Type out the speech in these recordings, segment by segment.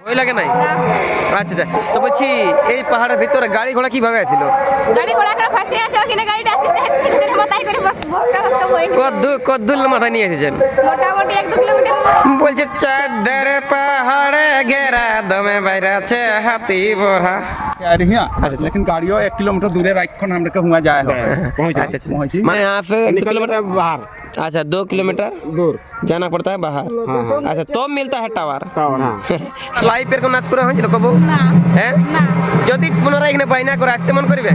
ভয় লাগে নাই আচ্ছা আচ্ছা তো বলছি এই পাহাড়ের ভিতরে গাড়ি ঘোড়া কিভাবে ছিল গাড়ি ঘোড়া করে ফাঁসে আছে ওখানে গাড়িটা আসতে আসতে করে মাথায় করে বস বসতে বসতে বইনি কত কত দূর মাথায় নিয়ে এসেছেন মোটামুটি এক দু কিলোমিটার বলছে চাঁদের পাহাড়ে ঘেরা দমে বাইরে আছে হাতি বোরা आ रही हैं लेकिन गाड़ियों एक किलोमीटर दूरे राइट खन हम के हुआ जाए हो अच्छा अच्छा पहुंची मैं यहाँ से दो किलोमीटर बाहर अच्छा दो किलोमीटर दूर जाना पड़ता है बाहर अच्छा तो मिलता है टावर টাওয়ার হ্যাঁ ফ্লাই পের কোন নাচ করে হয়েছিল কবু না হ্যাঁ না যদি পুনরায় এখানে বাইনা করে আসতে মন করিবে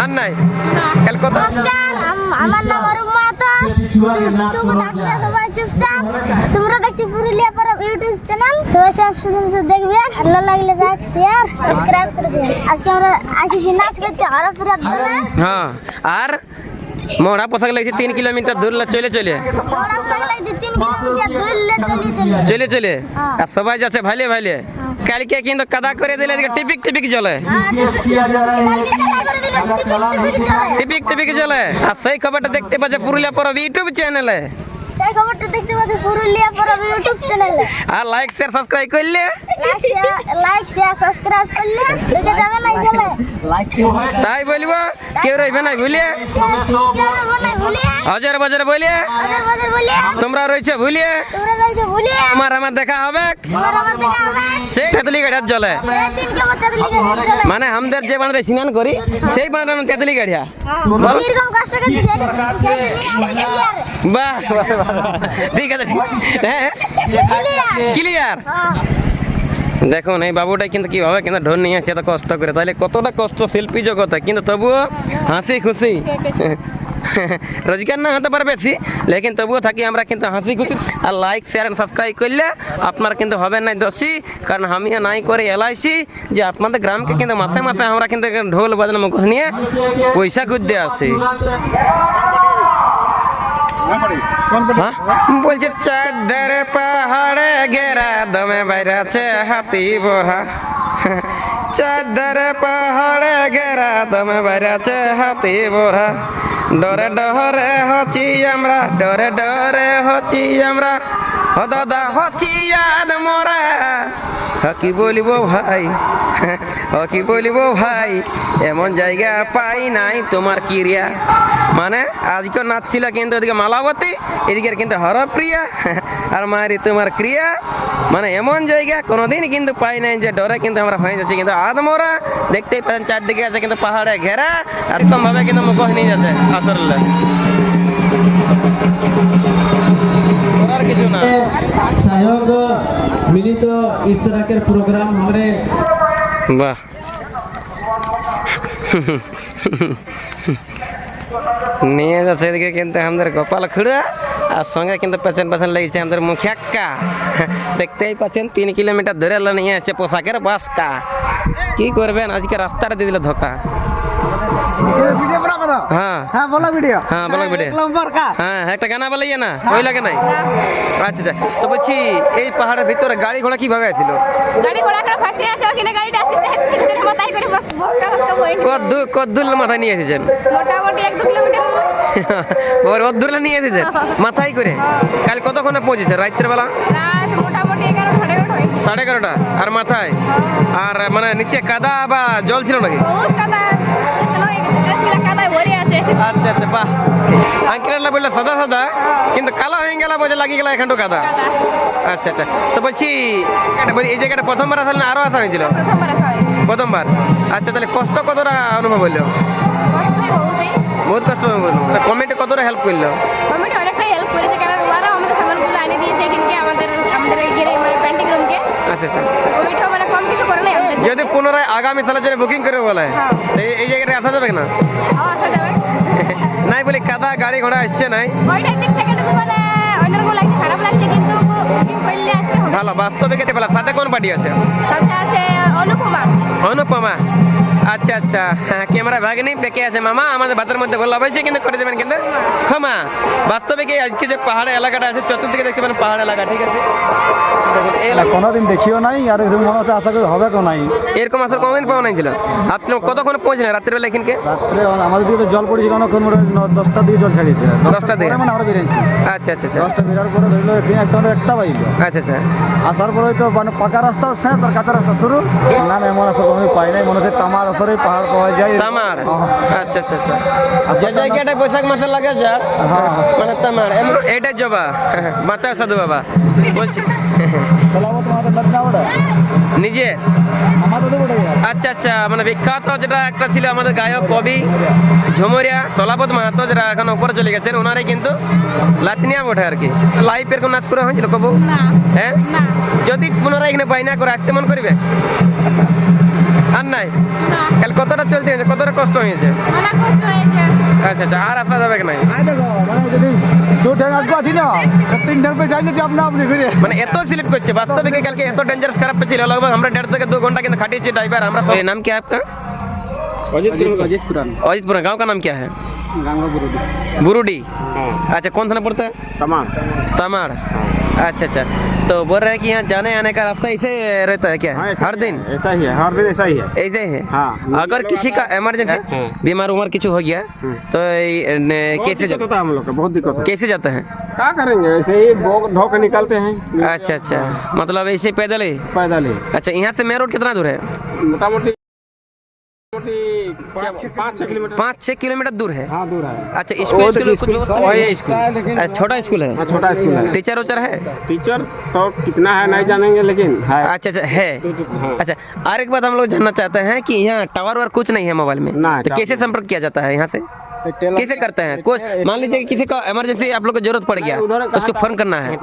আর নাই কাল কত নমস্কার আম- আমার নাম অরূপ মাহাতো টুকু থাকলে সবাই চুপচাপ তোমরা দেখছি পুরুলিয়া পরব ইউটিউব চ্যানেল সবাই শেষ পর্যন্ত দেখবে ভালো লাগলে লাইক শেয়ার সাবস্ক্রাইব করে দিবেন আজকে আমরা আসিছি নাচ করতে হরপুরা ধরে হ্যাঁ আর মোড়া পোশাক লাগছে তিন কিলোমিটার দূর চলে চলে। চলি চলি। আর সবাই যাচ্ছে ভাইলে ভাইলে। কালকে কিন্তু কাদা করে দিলে টিপিক টিপিক চলে টিপিক টিপিক চলে আর সেই খবরটা দেখতে পাচ্ছে পুরুলিয়া পরব ইউটিউব চ্যানেলে। সেই খবরটা দেখতে পাচ্ছি পুরুলিয়া পরব ইউটিউব চ্যানেলে। আর লাইক শেয়ার সাবস্ক্রাইব করলে তাই বলব? কেউ রইবে না ভুলিয়ে? হাজার বাজার বলিয়ে? তোমরা রয়েছে ভুলিয়ে? আমার আমার দেখা হবে। আমার আমার দেখা হবে। সেই তেঁতুলি গাড়িয়ার চলে মানে আমাদের যে বাঁধে স্নান করি সেই বাঁধে তেঁতুলি গাড়িয়া বাহ। ঠিক আছে ঠিক হ্যাঁ ক্লিয়ার। ক্লিয়ার। দেখুন, এই বাবুটা কিন্তু কীভাবে কিন্তু ঢোল নিয়ে আসে, এত কষ্ট করে। তাহলে কতটা কষ্ট শিল্পী জগতে, কিন্তু তবুও হাসি খুশি। রোজগার না হতে পারে বেশি, লেকিন তবুও থাকি আমরা কিন্তু হাসি খুশি। আর লাইক শেয়ার সাবস্ক্রাইব করলে আপনার কিন্তু হবে না দোষী, কারণ আমিও নাই করে এলাইছি যে আপনাদের গ্রামকে কিন্তু মাসে মাসে আমরা কিন্তু ঢোল বাজানো মুখোশ নিয়ে পয়সা খুঁজতে আসি? বলছে, চাঁদের পাহাড়ে ঘেরা দমে বাইরাছে হাতি বোরা চাঁদের পাহাড়ে ঘেরা দমে বাইরে আছে হাতি বোরা ডরে ডরে হচ্ছি আমরা, ডরে ডরে হচ্ছি আমরা। দাদা, হচ্ছি ইয়াদ মোরা। কি বলিব ভাই? কি বলিব ভাই? এমন জায়গা পাই নাই তোমার কিরিয়া মানে আজকে নাচছিল কিন্তু ওদিকে মালাবতী এদিকে কিন্তু হরপ্রিয়া। আর মারি তোমার ক্রিয়া মানে এমন জায়গা কোনোদিন কিন্তু পাই নাই যে ডরে কিন্তু আমরা হয়ে যাচ্ছি। কিন্তু আদমরা, দেখতেই পাচ্ছেন, চারদিকে আছে কিন্তু পাহাড়ে ঘেরা। একদম ভাবে কিন্তু মুখোশ নিয়ে যাচ্ছে, আসলে। सहयोग मिली तो इस तरह के प्रोग्राम हमारे বাহ নিয়ে যাচ্ছে এদিকে কিন্তু আমাদের গোপাল খুড়া আর সঙ্গে কিন্তু পেছন পেছন লেগেছে আমাদের মুখিয়াক্কা দেখতেই পাচ্ছেন তিন কিলোমিটার ধরে এলো নিয়ে আসছে পোশাকের বাসকা কি করবেন আজকে রাস্তাটা দিয়ে দিল ধোকা ভিডিও বড় করো হ্যাঁ। হ্যাঁ বলো ভিডিও। হ্যাঁ বলো ভিডিও। এক নম্বর কা হ্যাঁ একটা গানা বলাইয়ে না ওই লাগে নাই। আচ্ছা আচ্ছা তো বলছি এই পাহাড়ের ভিতরে গাড়ি ঘোড়া কীভাবে ছিল গাড়ি ঘোড়া করে ফাঁসে আছে ওখানে গাড়িটা আসতে আসতে করে মাথায় করে বস বসতে বসতে বইনি কত দূর মাথায় নিয়ে এসেছেন? মোটামুটি কিলোমিটার ওর নিয়ে এসেছেন? মাথায় করে? কাল কতক্ষণে পৌঁছেছে? রাত্রের বেলা? রাত মোটামুটি এগারো সাড়ে এগারোটা হয়েছে সাড়ে এগারোটা। আর মাথায়? আর মানে নিচে কাদা বা জল ছিল নাকি? কাদা আচ্ছা আচ্ছা বাহ। আঙ্কেলা বললে সাদা সাদা। কিন্তু কালা হয়ে গেল বোঝা লাগিয়ে গেল এখানটা কাদা। আচ্ছা আচ্ছা। তো বলছি বলছি, এই জায়গাটা প্রথমবার আসলে না আরও আসা হয়েছিল? প্রথমবার আচ্ছা তাহলে কষ্ট কতটা অনুভব হইল? কষ্ট বহুতই। বহুত কষ্ট অনুভব কতটা হেল্প করল? কমিটি অনেকটাই হেল্প করেছে কারণ ওরা আমাদের সামানগুলো এনে দিয়েছে এখানকে আমাদের আমাদের ঘিরে মানে রুমকে আচ্ছা আচ্ছা। কমিটিও মানে কম কিছু করে নাই যদি পুনরায় আগামী সালের জন্য বুকিং করে বলে হ্যাঁ। এই- এই জায়গাটা আসা যাবে না? যাবে নাই বলি কাদা গাড়ি ঘোড়া আসছে নাই। ওইটার দিক থেকে একটু মানে অন্যরকম লাগছে খারাপ লাগছে কিন্তু বুকিং আসতে হবে ভালো বাস্তবে কেটে পেলা। সাথে কোন পার্টি আছে? সাথে আছে অনুপমা। অনুপমা। আচ্ছা আচ্ছা। হ্যাঁ ক্যামেরা ভাগে নেই বেঁকে আছে। মামা আমাদের ভাতের মধ্যে বলা হয়েছে কিন্তু করে দেবেন কিন্তু। ক্ষমা। বাস্তবে কি আজকে যে পাহাড় এলাকাটা আছে চতুর্দিকে দেখতে পারেন পাহাড় এলাকা ঠিক আছে? কোনোদিন দেখিও নাই আর এরকম মনে হচ্ছে আশা করি হবে কেউ নাই। এরকম আসলে কোনোদিন পাওয়া নাই ছিল। আপনি কতক্ষণ পৌঁছলেন রাত্রিবেলা এখানকে? রাত্রে আমাদের দিকে জল পড়েছিল অনেকক্ষণ মোটামুটি দশটার দিকে জল ছাড়িয়েছে। দশটা দিকে? মানে আমরা বেরিয়েছি। আচ্ছা আচ্ছা আচ্ছা। দশটা বেরার পরে ধরলো এখানে আসতে আমাদের একটা বাজলো। আচ্ছা আচ্ছা। আসার পরে তো মানে পাকা রাস্তা শেষ আর কাঁচা রাস্তা শুরু। না না এমন আসা কোনোদিন পাই নাই মনে হচ্ছে তামার আসরে পাহাড় পাওয়া যায়। তামার? হ্যাঁ। আচ্ছা আচ্ছা আচ্ছা। যে জায়গাটা বৈশাখ মাসে লাগে যার হ্যাঁ মানে তামার এইটা জবা। বাঁচা সাধু বাবা। বলছি। সালামত লগ্না ওটা নিজে। আচ্ছা আচ্ছা মানে বিখ্যাত যেটা একটা ছিল আমাদের গায়ক কবি ঝুমরিয়া সলাপত মাহাতো যেটা এখন উপরে চলে গেছেন ওনারাই কিন্তু লাতনিয়া ওঠে আর কি। লাইভ এরকম নাচ করে হয়েছিল কবু? হ্যাঁ? যদি পুনরায় এখানে বাইনা করে আসতে মন করবে? আর নাই না কাল কতটা চলতে হয়েছে কতটা কষ্ট হয়েছে অনেক কষ্ট হয়েছে আচ্ছা আচ্ছা আর আসা যাবে কি নাই আয় দেখো মানে যদি দু ঠ্যাং আগে আছি না তো তিন ঠ্যাং পে যাই যাচ্ছি আপনা আপনি ফিরে মানে এত স্লিপ করছে বাস্তবে কি কালকে এত ডেঞ্জারাস খারাপ ছিল लगभग আমরা डेढ़ থেকে दो घंटा কিন্তু खाटिए ड्राइवर हमरा सब नाम क्या है आपका अजीत पुरान अजितपुरा गांव का नाम क्या है गंगा बुरुदी बुरुडी अच्छा कौन थाना पड़ता है तमाम तमाड़ अच्छा अच्छा। तो बोल रहे हैं कि यहाँ जाने आने का रास्ता ऐसे रहता है क्या? हाँ, हर दिन? ऐसा ही है हर दिन ऐसा ही है। ऐसे ही है? हाँ। अगर किसी का इमरजेंसी हाँ। बीमार उमर किसी हो गया तो कैसे जाते? है हम लोग का बहुत दिक्कत कैसे जाते हैं? है क्या करेंगे ऐसे ही ढो के निकलते हैं। अच्छा अच्छा। मतलब ऐसे पैदल ही? पैदल ही। अच्छा यहाँ से मेन रोड कितना दूर है? मोटा मोटी मोटी पाँच छः किलोमीटर। पाँच छः किलोमीटर दूर है? हाँ दूर है। अच्छा स्कूल स्कूल कुछ वही है? अच्छा, छोटा स्कूल हाँ? है छोटा स्कूल है। टीचर उचर है? टीचर तो कितना है नहीं जानेंगे लेकिन अच्छा अच्छा है। हाँ। अच्छा और एक बात हम लोग जानना चाहते हैं कि यहाँ टावर वावर कुछ नहीं है मोबाइल में। तो कैसे संपर्क किया जाता है यहाँ से? कैसे करते हैं? कुछ मान लीजिए कि किसी का इमरजेंसी आप लोग को ज़रूरत पड़ गया उसको फ़ोन करना है।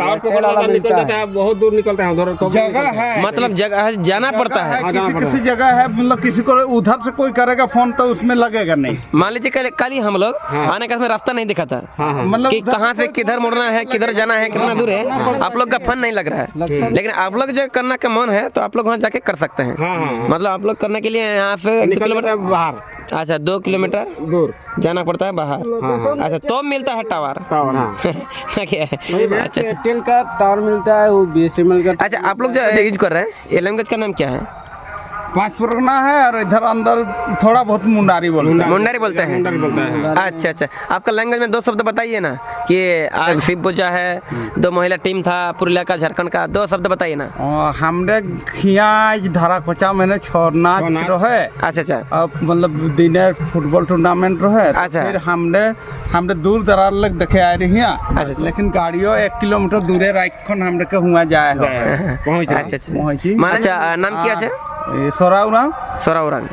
हैं बहुत दूर निकलते हैं उधर तो जगह है। मतलब जगह जाना पड़ता है। हाँ, किसी जगह है मतलब किसी को उधर से कोई करेगा फ़ोन तो उसमें लगेगा नहीं। मान लीजिए कल कल ही हम लोग आने का रास्ता नहीं दिखा था हाँ हाँ। मतलब कि कहाँ से किधर मुड़ना है किधर जाना है कितना दूर है आप लोग का फन नहीं लग रहा है। लेकिन आप लोग जो करना का मन है तो आप लोग वहाँ जाके कर सकते हैं। हाँ हाँ मतलब आप लोग करने के लिए यहाँ से किलोमीटर बाहर। अच्छा दो किलोमीटर दूर। जाना पड़ता है बाहर? अच्छा तो मिलता है टावर टावर हाँ। अच्छा टेल का टावर मिलता है वो बीएसएनएल का अच्छा आप लोग जो यूज़ कर रहे हैं ये लैंग्वेज का नाम क्या है? पाँच पुरना है और इधर अंदर थोड़ा बहुत मुंडारी बोलते हैं। मुंडारी। बोलते हैं। है। अच्छा अच्छा। आपका लैंग्वेज में दो शब्द बताइए ना कि आज शिव पूजा है दो महिला टीम था पुरुलिया का झारखंड का दो शब्द बताइए ना। हमने खियाज धारा कोचा मैंने छोड़ना रहे। अच्छा अच्छा। मतलब दिने फुटबॉल टूर्नामेंट रहे। तो अच्छा। फिर हमने हमने दूर दरार लग देखे आए रही अच्छा, अच्छा। लेकिन गाड़ियों एक किलोमीटर दूरे राखन हमने के हुआ जाए अच्छा अच्छा। अच्छा। नाम क्या है ये सोराउना सोराउरान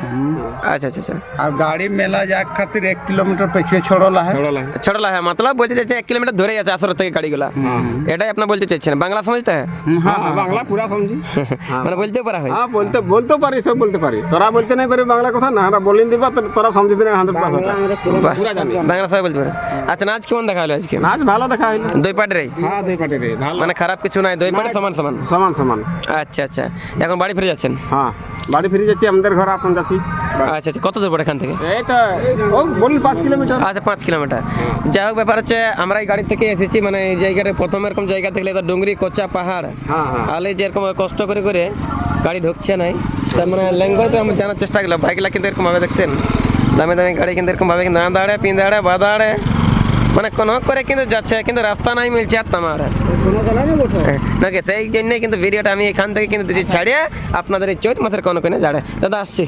अच्छा अच्छा अच्छा और गाड़ी मेला जाए खातिर एक किलोमीटर पीछे छोड़ला है छोड़ला है ছড়লা হ্যাঁ মতলব বলতে চাইছে এক কিলোমিটার ধরে যাচ্ছে আসর থেকে গাড়িগুলা এটাই আপনার বলতে চাইছেন বাংলা সমঝতে হ্যাঁ हाँ हाँ बांग्ला पूरा समझी মানে বলতেও পারা হয় हाँ बोलते बोलते पारी सब बोलते पारी तोरा बोलते नहीं पारी बांग्ला কথা না আমরা বলিন দিবা তো তোরা সমঝিতে না হান্ড্রেড পার্সেন্ট বাহ, পুরা জানি বাংলা সবাই বলতে পারে আচ্ছা নাচ কেমন দেখা হলো আজকে নাচ ভালো দেখা হইলো দুই পার্টি রে হ্যাঁ দুই পার্টি রে ভালো মানে খারাপ কিছু নাই দুই পার্টি সমান সমান সমান সমান আচ্ছা আচ্ছা এখন বাড়ি ফিরে যাচ্ছেন হ্যাঁ বাড়ি ফিরে যাচ্ছি আমাদের ঘর আপন যাচ্ছি আচ্ছা আচ্ছা কত দূর পড়ে এখান থেকে? এই তো ও বলি পাঁচ কিলোমিটার। আচ্ছা পাঁচ কিলোমিটার। যাই হোক ব্যাপার হচ্ছে আমরা এই গাড়ি থেকে এসেছি মানে এই জায়গাটা প্রথম এরকম জায়গা দেখলে তো ডুঙ্গরি কোচা পাহাড়। হ্যাঁ হ্যাঁ। আলে যেরকম কষ্ট করে করে গাড়ি ঢুকছে নাই তার মানে ল্যাঙ্গুয়েজ আমি জানার চেষ্টা করলাম। বাইকগুলা কিন্তু এরকম ভাবে দেখতেন। দামি দামি গাড়ি কিন্তু এরকম ভাবে কিন্তু না দাঁড়ে পিন দাঁড়ে বা দাঁড়ে মানে কোনো করে কিন্তু যাচ্ছে, কিন্তু রাস্তা নাই মিলছে আর তোমার। নাকি সেই জন্য কিন্তু ভিডিওটা আমি এখান থেকে কিন্তু ছাড়িয়ে আপনাদের এই চৈত মাসের কোনো কোনো যাড়ে। দাদা, আসছি।